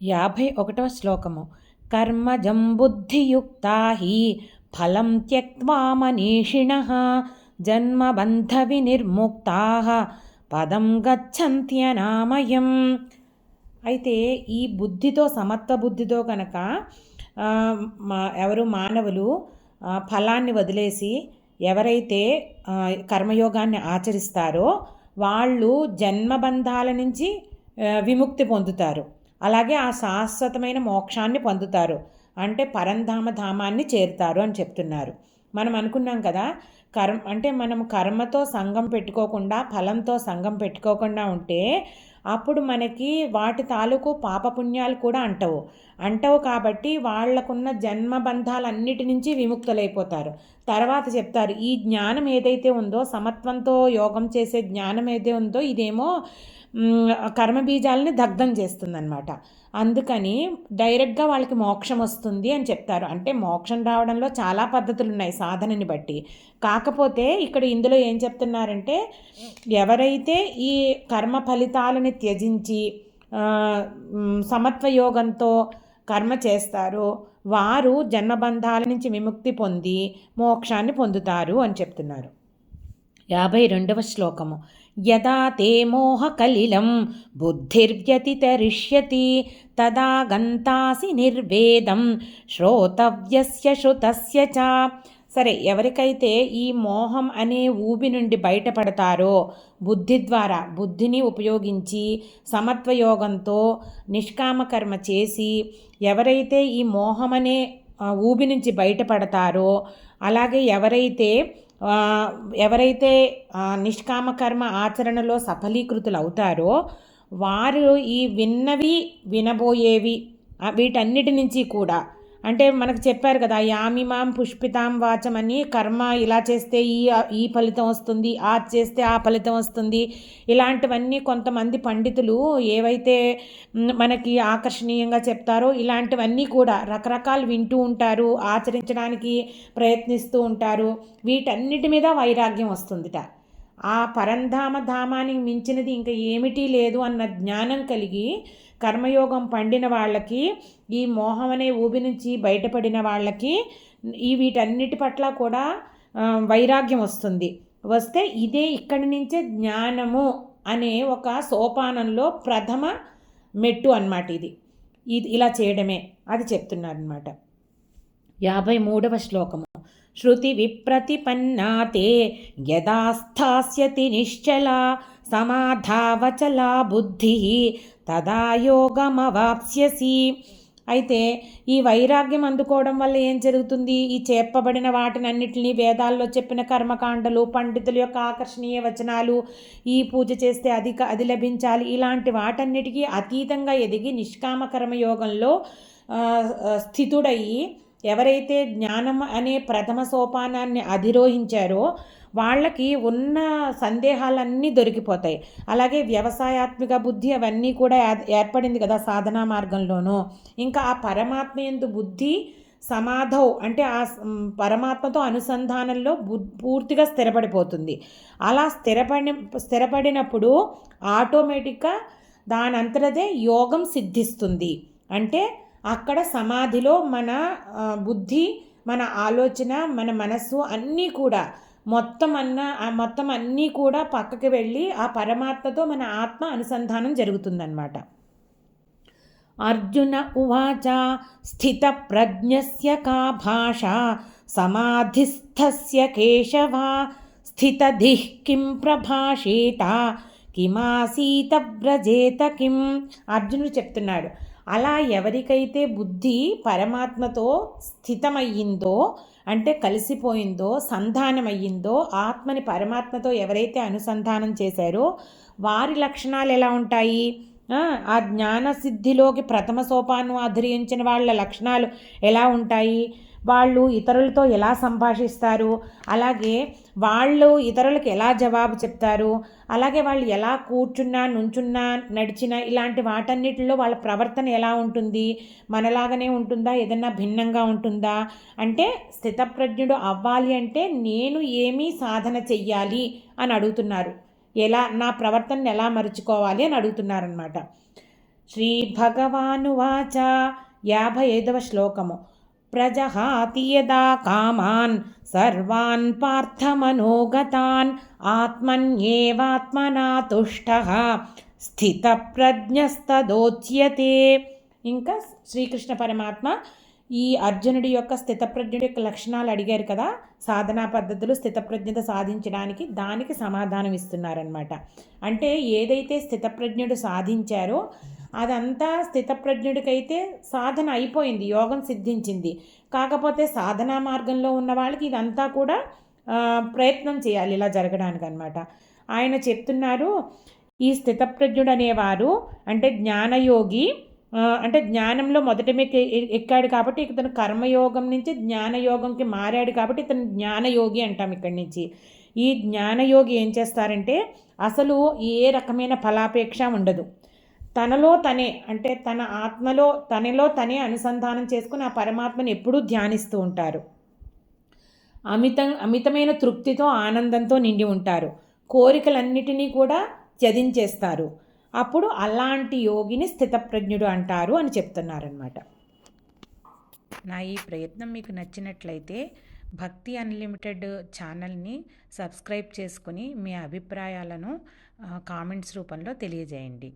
యాభై ఒకటవ శ్లోకము. కర్మజం బుద్ధియుక్తా హి ఫలం త్యక్వా మనీషిణ జన్మబంధ వినిర్ముక్త పదం గచ్చంత్యనామయం. అయితే ఈ బుద్ధితో సమత్వ బుద్ధితో కనుక ఎవరు మానవులు ఫలాన్ని వదిలేసి ఎవరైతే కర్మయోగాన్ని ఆచరిస్తారో వాళ్ళు జన్మబంధాల నుంచి విముక్తి పొందుతారు. అలాగే ఆ శాశ్వతమైన మోక్షాన్ని పొందుతారు. అంటే పరంధామ ధామాన్ని చేరుతారు అని చెప్తున్నారు. మనం అనుకున్నాం కదా కర్మ అంటే మనం కర్మతో సంఘం పెట్టుకోకుండా ఫలంతో సంఘం పెట్టుకోకుండా ఉంటే అప్పుడు మనకి వాటి తాలూకు పాపపుణ్యాలు కూడా అంటవు. అంటవు కాబట్టి వాళ్ళకున్న జన్మబంధాలన్నిటి నుంచి విముక్తులైపోతారు. తర్వాత చెప్తారు ఈ జ్ఞానం ఏదైతే ఉందో సమత్వంతో యోగం చేసే జ్ఞానం ఏదైతే ఉందో ఇదేమో కర్మబీజాలని దగ్ధం చేస్తుందన్నమాట. అందుకని డైరెక్ట్గా వాళ్ళకి మోక్షం వస్తుంది అని చెప్తారు. అంటే మోక్షం రావడంలో చాలా పద్ధతులు ఉన్నాయి సాధనని బట్టి. కాకపోతే ఇక్కడ ఇందులో ఏం చెప్తున్నారంటే ఎవరైతే ఈ కర్మ ఫలితాలని త్యజించి సమత్వయోగంతో కర్మ చేస్తారో వారు జన్మబంధాల నుంచి విముక్తి పొంది మోక్షాన్ని పొందుతారు అని చెప్తున్నారు. యాభై రెండవ శ్లోకము. యదా తే మోహకలిలం బుద్ధిర్వ్యతితరిష్యతి తదా గంతాసి నిర్వేదం శ్రోతవ్యస్య శృతస్య చ. సరే ఎవరికైతే ఈ మోహం అనే ఊబి నుండి బయటపడతారో బుద్ధి ద్వారా బుద్ధిని ఉపయోగించి సమత్వయోగంతో నిష్కామకర్మ చేసి ఎవరైతే ఈ మోహం అనే ఊబి నుంచి బయటపడతారో అలాగే ఎవరైతే ఎవరైతే నిష్కామకర్మ ఆచరణలో సఫలీకృతులు అవుతారో వారు ఈ విన్నవి వినబోయేవి వీటన్నిటి నుంచి కూడా అంటే మనకు చెప్పారు కదా యామిమాం పుష్పితాం వాచం అని కర్మ ఇలా చేస్తే ఈ ఈ ఫలితం వస్తుంది ఆ చేస్తే ఆ ఫలితం వస్తుంది. ఇలాంటివన్నీ కొంతమంది పండితులు ఏవైతే మనకి ఆకర్షణీయంగా చెప్తారో ఇలాంటివన్నీ కూడా రకరకాలు వింటూ ఉంటారు ఆచరించడానికి ప్రయత్నిస్తూ ఉంటారు. వీటన్నిటి మీద వైరాగ్యం వస్తుందిట. ఆ పరంధామ ధామానికి మించినది ఇంకా ఏమిటి లేదు అన్న జ్ఞానం కలిగి కర్మయోగం పండిన వాళ్ళకి ఈ మోహం అనే ఊబి నుంచి బయటపడిన వాళ్ళకి ఈ వీటన్నిటి పట్ల కూడా వైరాగ్యం వస్తుంది. వస్తే ఇదే ఇక్కడి నుంచే జ్ఞానము అనే ఒక సోపానంలో ప్రథమ మెట్టు అన్నమాట ఇది. ఇది ఇలా చేయడమే అది చెప్తున్నారనమాట యాభై మూడవ శ్లోకము. శృతి విప్రతిపన్నాతే యదా స్థాస్యతి నిశ్చలా సమాధావచలా బుద్ధి తదా యోగమవాప్స్యసి అయితే ఈ వైరాగ్యం అందుకోవడం వల్ల ఏం జరుగుతుంది? ఈ చెప్పబడిన వాటినన్నిటినీ వేదాల్లో చెప్పిన కర్మకాండలు పండితుల యొక్క ఆకర్షణీయ వచనాలు ఈ పూజ చేస్తే అది అది లభించాలి ఇలాంటి వాటన్నిటికీ అతీతంగా ఎదిగి నిష్కామ కర్మయోగంలో స్థితుడయ్యి ఎవరైతే జ్ఞానం అనే ప్రథమ సోపానాన్ని అధిరోహించారో వాళ్ళకి ఉన్న సందేహాలన్నీ దొరికిపోతాయి. అలాగే వ్యవసాయాత్మిక బుద్ధి అవన్నీ కూడా ఏర్పడింది కదా సాధనా మార్గంలోనూ. ఇంకా ఆ పరమాత్మ ఎందు బుద్ధి సమాధౌ అంటే ఆ పరమాత్మతో అనుసంధానంలో బు పూర్తిగా స్థిరపడిపోతుంది. అలా స్థిరపడి స్థిరపడినప్పుడు ఆటోమేటిక్గా దానంతటదే యోగం సిద్ధిస్తుంది. అంటే అక్కడ సమాధిలో మన బుద్ధి మన ఆలోచన మన మనస్సు అన్నీ కూడా మొత్తం అన్న మొత్తం అన్నీ కూడా పక్కకి వెళ్ళి ఆ పరమాత్మతో మన ఆత్మ అనుసంధానం జరుగుతుందన్నమాట. అర్జున ఉవాచ స్థిత ప్రజ్ఞస్య కా భాష సమాధిస్థస్య కేశవ స్థితధిః కిం ప్రభాషేత కిమాసీత వ్రజేత కిం? అర్జునుడు చెప్తున్నాడు. అలా ఎవరికైతే బుద్ధి పరమాత్మతో స్థితమయ్యిందో అంటే కలిసిపోయిందో సంధానమయ్యిందో ఆత్మని పరమాత్మతో ఎవరైతే అనుసంధానం చేశారో వారి లక్షణాలు ఎలా ఉంటాయి? ఆ జ్ఞాన సిద్ధిలోకి ప్రథమ సోపానం ఆధరించిన వాళ్ళ లక్షణాలు ఎలా ఉంటాయి? వాళ్ళు ఇతరులతో ఎలా సంభాషిస్తారు? అలాగే వాళ్ళు ఇతరులకు ఎలా జవాబు చెప్తారు? అలాగే వాళ్ళు ఎలా కూర్చున్నా నుంచున్నా నడిచినా ఇలాంటి వాటన్నిటిలో వాళ్ళ ప్రవర్తన ఎలా ఉంటుంది? మనలాగానే ఉంటుందా? ఏదన్నా భిన్నంగా ఉంటుందా? అంటే స్థితప్రజ్ఞుడు అవ్వాలి అంటే నేను ఏమీ సాధన చెయ్యాలి అని అడుగుతున్నారు. ఎలా నా ప్రవర్తనను ఎలా మరుచుకోవాలి అని అడుగుతున్నారనమాట వాచ యాభై ఐదవ శ్లోకము. ప్రజహాతి యదా కామాన్ సర్వాన్ పార్థమనోగతాన్ ఆత్మన్యేవాత్మనా తుష్ట స్థితప్రజ్ఞస్తదోచ్యతే ఇంకా శ్రీకృష్ణ పరమాత్మ ఈ అర్జునుడి యొక్క స్థితప్రజ్ఞుడి యొక్క లక్షణాలు అడిగారు కదా. సాధనా పద్ధతులు స్థితప్రజ్ఞత సాధించడానికి దానికి సమాధానం ఇస్తున్నారనమాట అంటే ఏదైతే స్థితప్రజ్ఞుడు సాధించారో అదంతా స్థితప్రజ్ఞుడికైతే సాధన అయిపోయింది యోగం సిద్ధించింది. కాకపోతే సాధనా మార్గంలో ఉన్న వాళ్ళకి ఇదంతా కూడా ప్రయత్నం చేయాలి ఇలా జరగడానికి అనమాట ఆయన చెప్తున్నారు ఈ స్థితప్రజ్ఞుడు అనేవారు అంటే జ్ఞానయోగి అంటే జ్ఞానంలో మొదట మీకు ఎక్కాడు కాబట్టి ఇతను కర్మయోగం నుంచి జ్ఞానయోగంకి మారాడు కాబట్టి ఇతను జ్ఞానయోగి అంటాం ఇక్కడి నుంచి. ఈ జ్ఞానయోగి ఏం చేస్తారంటే అసలు ఏ రకమైన ఫలాపేక్ష ఉండదు. తనలో తనే అంటే తన ఆత్మలో తనలో తనే అనుసంధానం చేసుకుని ఆ పరమాత్మను ఎప్పుడూ ధ్యానిస్తూ ఉంటారు. అమితం అమితమైన తృప్తితో ఆనందంతో నిండి ఉంటారు. కోరికలన్నిటినీ కూడా త్యజించేస్తారు. అప్పుడు అలాంటి యోగిని స్థితప్రజ్ఞుడు అంటారు అని చెప్తున్నారనమాట నా ఈ ప్రయత్నం మీకు నచ్చినట్లయితే భక్తి అన్లిమిటెడ్ ఛానల్ని సబ్స్క్రైబ్ చేసుకుని మీ అభిప్రాయాలను కామెంట్స్ రూపంలో తెలియజేయండి.